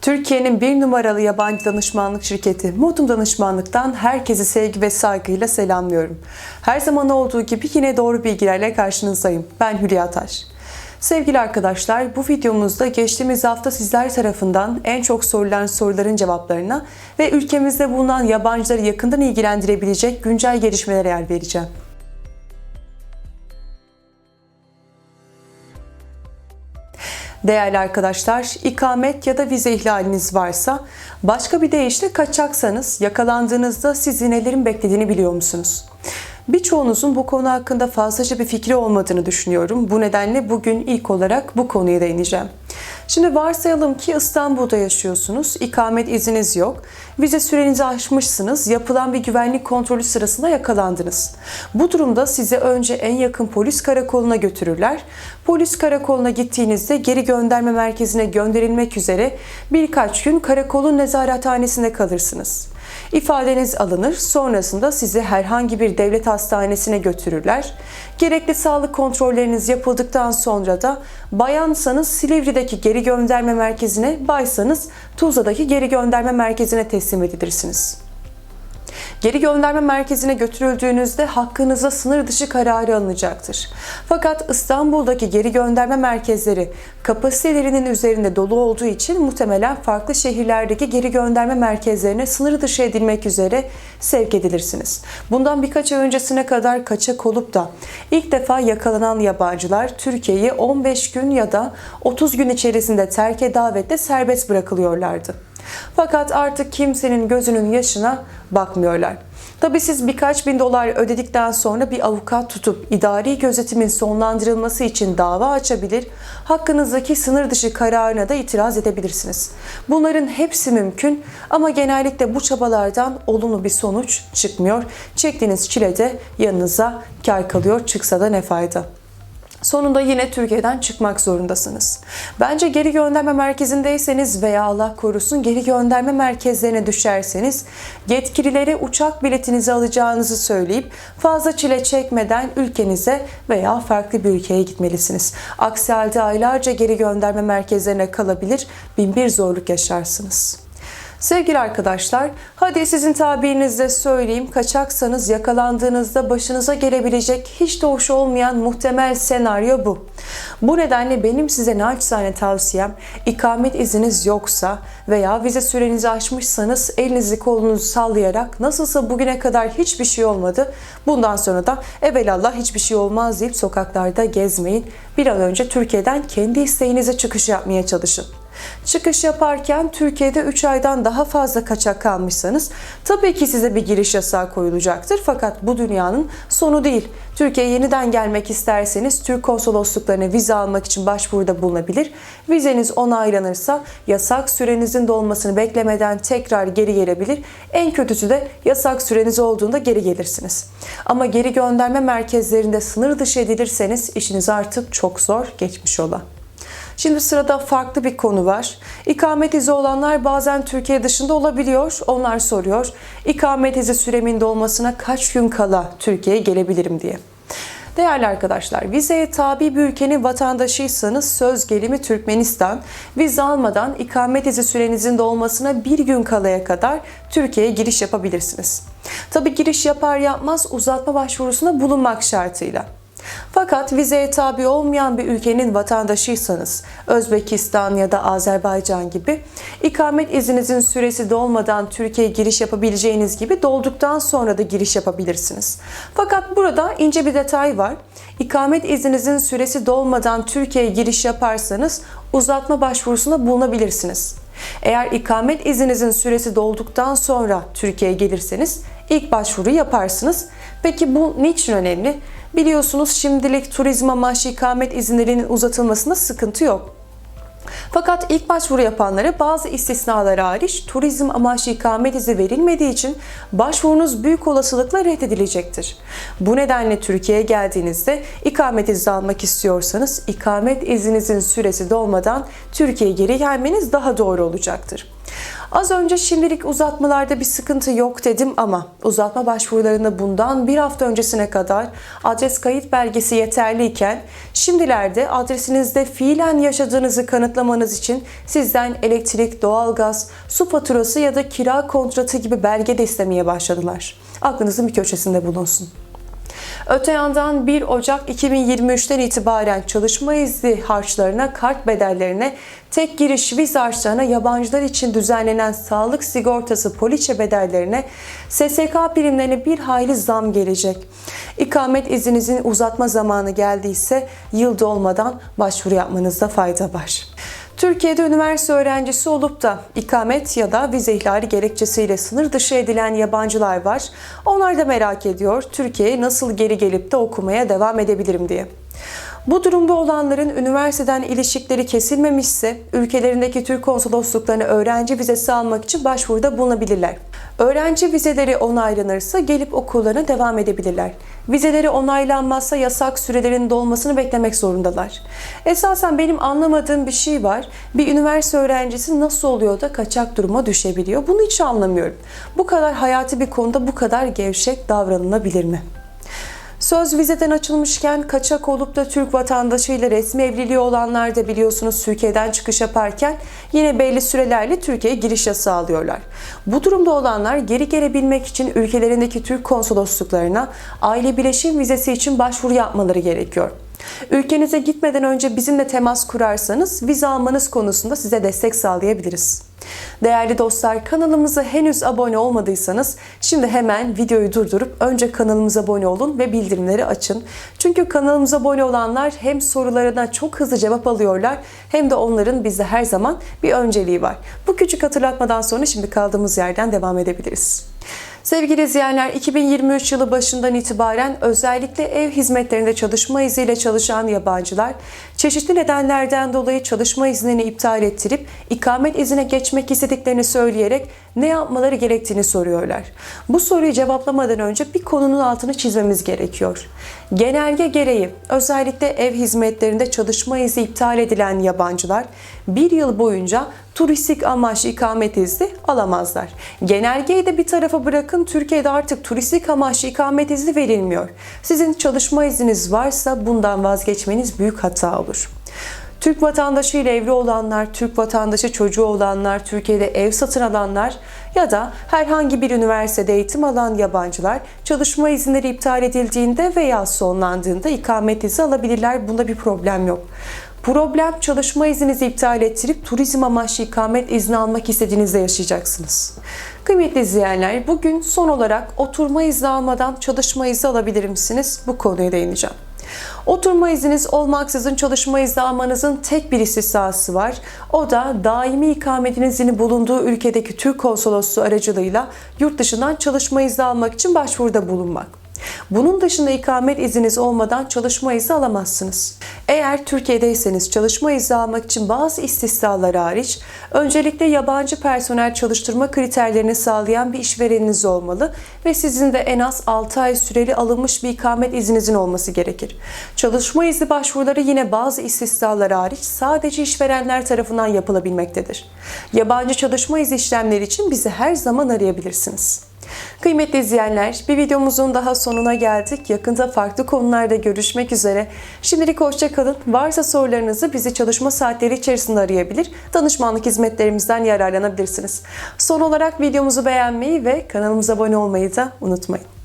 Türkiye'nin bir numaralı yabancı danışmanlık şirketi Modum Danışmanlık'tan herkesi sevgi ve saygıyla selamlıyorum. Her zaman olduğu gibi yine doğru bilgilerle karşınızdayım. Ben Hülya Taş. Sevgili arkadaşlar, bu videomuzda geçtiğimiz hafta sizler tarafından en çok sorulan soruların cevaplarına ve ülkemizde bulunan yabancıları yakından ilgilendirebilecek güncel gelişmelere yer vereceğim. Değerli arkadaşlar, ikamet ya da vize ihlaliniz varsa, başka bir deyişle kaçaksanız yakalandığınızda sizi nelerin beklediğini biliyor musunuz? Birçoğunuzun bu konu hakkında fazlaca bir fikri olmadığını düşünüyorum. Bu nedenle bugün ilk olarak bu konuya değineceğim. Şimdi varsayalım ki İstanbul'da yaşıyorsunuz, ikamet izniniz yok, vize sürenizi aşmışsınız, yapılan bir güvenlik kontrolü sırasında yakalandınız. Bu durumda sizi önce en yakın polis karakoluna götürürler. Polis karakoluna gittiğinizde geri gönderme merkezine gönderilmek üzere birkaç gün karakolun nezarethanesinde kalırsınız. İfadeniz alınır, sonrasında sizi herhangi bir devlet hastanesine götürürler. Gerekli sağlık kontrolleriniz yapıldıktan sonra da bayansanız Silivri'deki geri gönderme merkezine, baysanız Tuzla'daki geri gönderme merkezine teslim edilirsiniz. Geri gönderme merkezine götürüldüğünüzde hakkınızda sınır dışı kararı alınacaktır. Fakat İstanbul'daki geri gönderme merkezleri kapasitelerinin üzerinde dolu olduğu için muhtemelen farklı şehirlerdeki geri gönderme merkezlerine sınır dışı edilmek üzere sevk edilirsiniz. Bundan birkaç ay öncesine kadar kaçak olup da ilk defa yakalanan yabancılar Türkiye'yi 15 gün ya da 30 gün içerisinde terke davetle serbest bırakılıyorlardı. Fakat artık kimsenin gözünün yaşına bakmıyorlar. Tabi siz birkaç bin dolar ödedikten sonra bir avukat tutup idari gözetimin sonlandırılması için dava açabilir, hakkınızdaki sınır dışı kararına da itiraz edebilirsiniz. Bunların hepsi mümkün ama genellikle bu çabalardan olumlu bir sonuç çıkmıyor. Çektiğiniz çile de yanınıza kar kalıyor, çıksa da ne fayda. Sonunda yine Türkiye'den çıkmak zorundasınız. Bence geri gönderme merkezindeyseniz veya Allah korusun geri gönderme merkezlerine düşerseniz yetkililere uçak biletinizi alacağınızı söyleyip fazla çile çekmeden ülkenize veya farklı bir ülkeye gitmelisiniz. Aksi halde aylarca geri gönderme merkezlerine kalabilir, bin bir zorluk yaşarsınız. Sevgili arkadaşlar, hadi sizin tabirinizle söyleyeyim, kaçaksanız yakalandığınızda başınıza gelebilecek hiç de hoş olmayan muhtemel senaryo bu. Bu nedenle benim size naçizane tavsiyem, ikamet izniniz yoksa veya vize sürenizi aşmışsanız elinizi kolunuzu sallayarak nasılsa bugüne kadar hiçbir şey olmadı, bundan sonra da evelallah hiçbir şey olmaz deyip sokaklarda gezmeyin. Bir an önce Türkiye'den kendi isteğinize çıkış yapmaya çalışın. Çıkış yaparken Türkiye'de 3 aydan daha fazla kaçak kalmışsanız tabii ki size bir giriş yasağı koyulacaktır. Fakat bu dünyanın sonu değil. Türkiye'ye yeniden gelmek isterseniz Türk konsolosluklarına vize almak için başvuruda bulunabilir. Vizeniz onaylanırsa yasak sürenizin dolmasını beklemeden tekrar geri gelebilir. En kötüsü de yasak süreniz olduğunda geri gelirsiniz. Ama geri gönderme merkezlerinde sınır dışı edilirseniz işiniz artık çok zor geçmiş ola. Şimdi sırada farklı bir konu var. İkamet izi olanlar bazen Türkiye dışında olabiliyor. Onlar soruyor. İkamet izi süremin dolmasına kaç gün kala Türkiye'ye gelebilirim diye. Değerli arkadaşlar, vizeye tabi bir ülkenin vatandaşıysanız söz gelimi Türkmenistan, vize almadan ikamet izi sürenizin dolmasına bir gün kalaya kadar Türkiye'ye giriş yapabilirsiniz. Tabi giriş yapar yapmaz uzatma başvurusunda bulunmak şartıyla. Fakat vizeye tabi olmayan bir ülkenin vatandaşıysanız, Özbekistan ya da Azerbaycan gibi ikamet izninizin süresi dolmadan Türkiye'ye giriş yapabileceğiniz gibi dolduktan sonra da giriş yapabilirsiniz. Fakat burada ince bir detay var. İkamet izninizin süresi dolmadan Türkiye'ye giriş yaparsanız uzatma başvurusunda bulunabilirsiniz. Eğer ikamet izninizin süresi dolduktan sonra Türkiye'ye gelirseniz ilk başvuru yaparsınız. Peki bu niçin önemli? Biliyorsunuz şimdilik turizm amaçlı ikamet izinlerinin uzatılmasında sıkıntı yok. Fakat ilk başvuru yapanlara bazı istisnalar hariç turizm amaçlı ikamet izi verilmediği için başvurunuz büyük olasılıkla reddedilecektir. Bu nedenle Türkiye'ye geldiğinizde ikamet izni almak istiyorsanız ikamet izninizin süresi dolmadan Türkiye'ye geri gelmeniz daha doğru olacaktır. Az önce şimdilik uzatmalarda bir sıkıntı yok dedim ama uzatma başvurularında bundan bir hafta öncesine kadar adres kayıt belgesi yeterliyken şimdilerde adresinizde fiilen yaşadığınızı kanıtlamanız için sizden elektrik, doğalgaz, su faturası ya da kira kontratı gibi belge de istemeye başladılar. Aklınızın bir köşesinde bulunsun. Öte yandan 1 Ocak 2023'ten itibaren çalışma izni harçlarına, kart bedellerine, tek giriş vize harçlarına, yabancılar için düzenlenen sağlık sigortası poliçe bedellerine, SSK primlerine bir hayli zam gelecek. İkamet izninizin uzatma zamanı geldiyse yıl dolmadan başvuru yapmanızda fayda var. Türkiye'de üniversite öğrencisi olup da ikamet ya da vize ihlali gerekçesiyle sınır dışı edilen yabancılar var. Onlar da merak ediyor Türkiye'ye nasıl geri gelip de okumaya devam edebilirim diye. Bu durumda olanların üniversiteden ilişkileri kesilmemişse ülkelerindeki Türk konsolosluklarına öğrenci vizesi almak için başvuruda bulunabilirler. Öğrenci vizeleri onaylanırsa gelip okullarına devam edebilirler. Vizeleri onaylanmazsa yasak sürelerin dolmasını beklemek zorundalar. Esasen benim anlamadığım bir şey var. Bir üniversite öğrencisi nasıl oluyor da kaçak duruma düşebiliyor? Bunu hiç anlamıyorum. Bu kadar hayati bir konuda bu kadar gevşek davranılabilir mi? Söz vizeden açılmışken kaçak olup da Türk vatandaşıyla resmi evliliği olanlar da biliyorsunuz Türkiye'den çıkış yaparken yine belli sürelerle Türkiye'ye giriş yasağı alıyorlar. Bu durumda olanlar geri gelebilmek için ülkelerindeki Türk konsolosluklarına aile bileşim vizesi için başvuru yapmaları gerekiyor. Ülkenize gitmeden önce bizimle temas kurarsanız vize almanız konusunda size destek sağlayabiliriz. Değerli dostlar kanalımıza henüz abone olmadıysanız şimdi hemen videoyu durdurup önce kanalımıza abone olun ve bildirimleri açın. Çünkü kanalımıza abone olanlar hem sorularına çok hızlı cevap alıyorlar hem de onların bizde her zaman bir önceliği var. Bu küçük hatırlatmadan sonra şimdi kaldığımız yerden devam edebiliriz. Sevgili izleyenler 2023 yılı başından itibaren özellikle ev hizmetlerinde çalışma izniyle çalışan yabancılar çeşitli nedenlerden dolayı çalışma iznini iptal ettirip ikamet izine geçmek istediklerini söyleyerek ne yapmaları gerektiğini soruyorlar. Bu soruyu cevaplamadan önce bir konunun altını çizmemiz gerekiyor. Genelge gereği özellikle ev hizmetlerinde çalışma izni iptal edilen yabancılar bir yıl boyunca turistik amaçlı ikamet izni alamazlar. Genelgeyi de bir tarafa bırakın Türkiye'de artık turistik amaçlı ikamet izni verilmiyor. Sizin çalışma izniniz varsa bundan vazgeçmeniz büyük hata olur. Türk vatandaşı ile evli olanlar, Türk vatandaşı çocuğu olanlar, Türkiye'de ev satın alanlar ya da herhangi bir üniversitede eğitim alan yabancılar çalışma izinleri iptal edildiğinde veya sonlandığında ikamet izni alabilirler. Bunda bir problem yok. Problem çalışma izninizi iptal ettirip turizm amaçlı ikamet izni almak istediğinizde yaşayacaksınız. Kıymetli izleyenler bugün son olarak oturma izni almadan çalışma izni alabilir misiniz? Bu konuya değineceğim. Oturma izniniz olmaksızın çalışma izni almanızın tek bir istisnası var. O da daimi ikametinizin bulunduğu ülkedeki Türk konsolosluğu aracılığıyla yurt dışından çalışma izni almak için başvuruda bulunmak. Bunun dışında ikamet izniniz olmadan çalışma izni alamazsınız. Eğer Türkiye'deyseniz çalışma izni almak için bazı istisnalar hariç öncelikle yabancı personel çalıştırma kriterlerini sağlayan bir işvereniniz olmalı ve sizin de en az 6 ay süreli alınmış bir ikamet izninizin olması gerekir. Çalışma izni başvuruları yine bazı istisnalar hariç sadece işverenler tarafından yapılabilmektedir. Yabancı çalışma izni işlemleri için bizi her zaman arayabilirsiniz. Kıymetli izleyenler, bir videomuzun daha sonuna geldik. Yakında farklı konularda görüşmek üzere. Şimdilik hoşçakalın. Varsa sorularınızı bizi çalışma saatleri içerisinde arayabilir, danışmanlık hizmetlerimizden yararlanabilirsiniz. Son olarak videomuzu beğenmeyi ve kanalımıza abone olmayı da unutmayın.